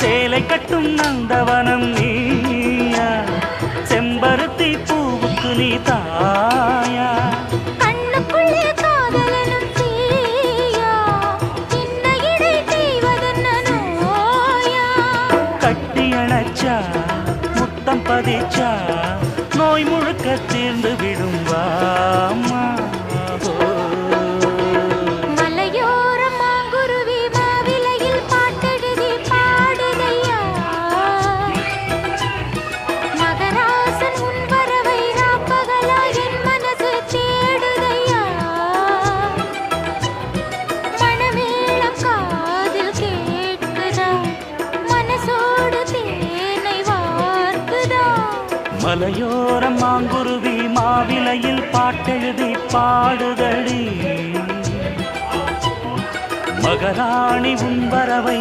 சேலை கட்டும் நந்தவனம் நீயா? செம்பருத்தி பூவுக்கு நீ தாயா? பதிச்சா நோய் முழுக்க தீர்ந்து விடும் மலையோரம் மாங்குருவி மாவிலையில் பாட்டெழுதி பாடுதடி. மகராணி உன் வரவை